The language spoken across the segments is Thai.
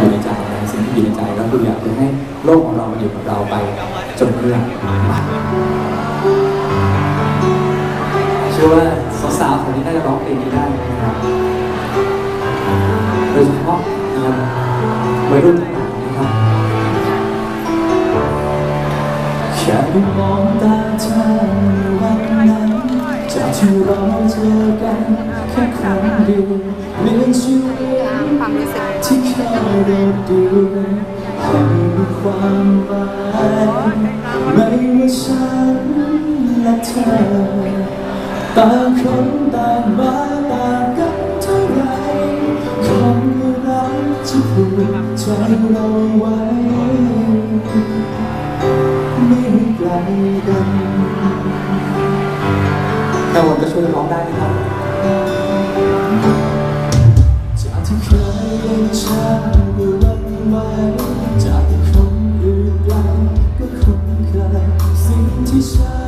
อยู่ในใจนะสิ่งที่อยู่ในใจก็คืออยากจะให้โลกของเรามันอยู่กับเราไปจนเพื่อนมาเชื่อว่าสาวๆคนนี้น่าจะร้องเพลงนี้ได้นะครับโดยเฉพาะนะครับวัยรุ่นทั้งหลายนะครับแค่ได้มองตาเธอวันนั้นจากที่เราเจอกันแค่ครั้งเดียวเปลี่ยนชีวิตความรู้สึกที่เคย โดดเดี่ยวให้มีความหมายไม่ว่าฉันและเธอต่างคนต่างมาต่างกันเท่าไรคำว่ารักจะผูกใจเราไว้ ไม่ไกลกันถ้าวันก็ช่วยร้องได้นะครับ ยเล่นก็รับไว้จากคนอื่นไกลก็คุ้นเคยสิ่งที่ฉัน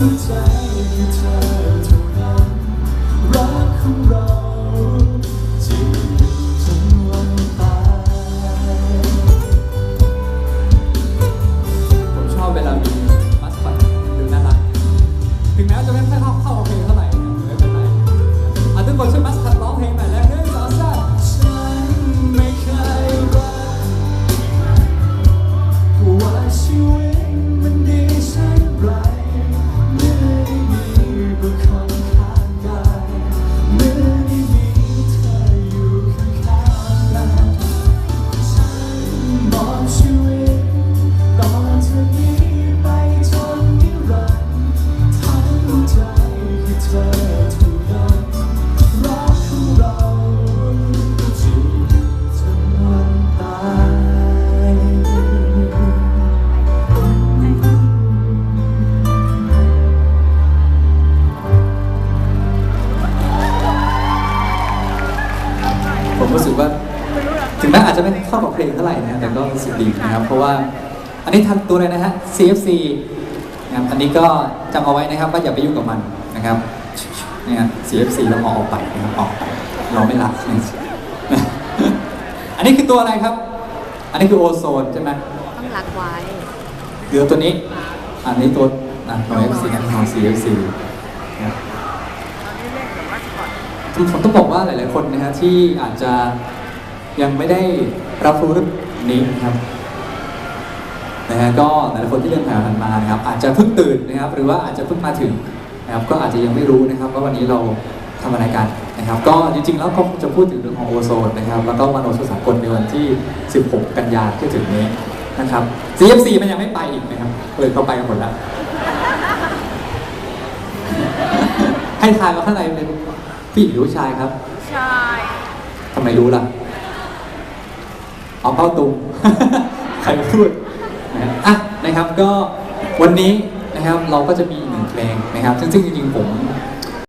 ทั้ เข้ากับเพลงเท่าไหร่นะแต่ก็รู้สึกดีนะครับ เพราะว่าอันนี้ทันตัวเลยนะฮะ CFC นะครับอันนี้ก็จำเอาไว้นะครับว่าอย่าไปยุ่งกับมันนะครับเนี่ย CFC แล้วเอาออกไปนะครับออกไปเราไม่รักนะอันนี้คือตัวอะไรครับ อันนี้คือโอโซนใช่ไหมต้องรักไว้เรือตัวนี้ อันนี้ตัวอะของ FC นะของ CFC นะครับผมต้องบอกว่าหลาย ๆ คนนะฮะที่อาจจะ ยังไม่ได้รับรู้เรื่องนี้นะครับนะฮะก็หลายๆคนที่เรียนผ่านมานะครับ อาจจะเพิ่งตื่นนะครับ หรือว่าอาจจะเพิ่งมาถึงนะครับ ก็อาจจะยังไม่รู้นะครับว่าวันนี้เราทำอะไรกันนะครับ ก็จริงๆแล้วก็จะพูดถึงเรื่องของโอโซนนะครับ แล้วก็มโนสุสากลในวันที่ 16 กันยายนที่ถึงนี้นะครับ CFC มันยังไม่ไปอีกนะครับเลยเข้าไปกันหมดแล้ว ให้ทายว่าข้างในเป็นผู้หญิงหรือผู้ชายครับใช่ทำไมรู้ล่ะ เอาเป้าตุงใครพูดนะครับอะนะครับก็วันนี้นะครับเราก็จะมีหนึ่งเพลงนะครับซึ่งจริงๆผม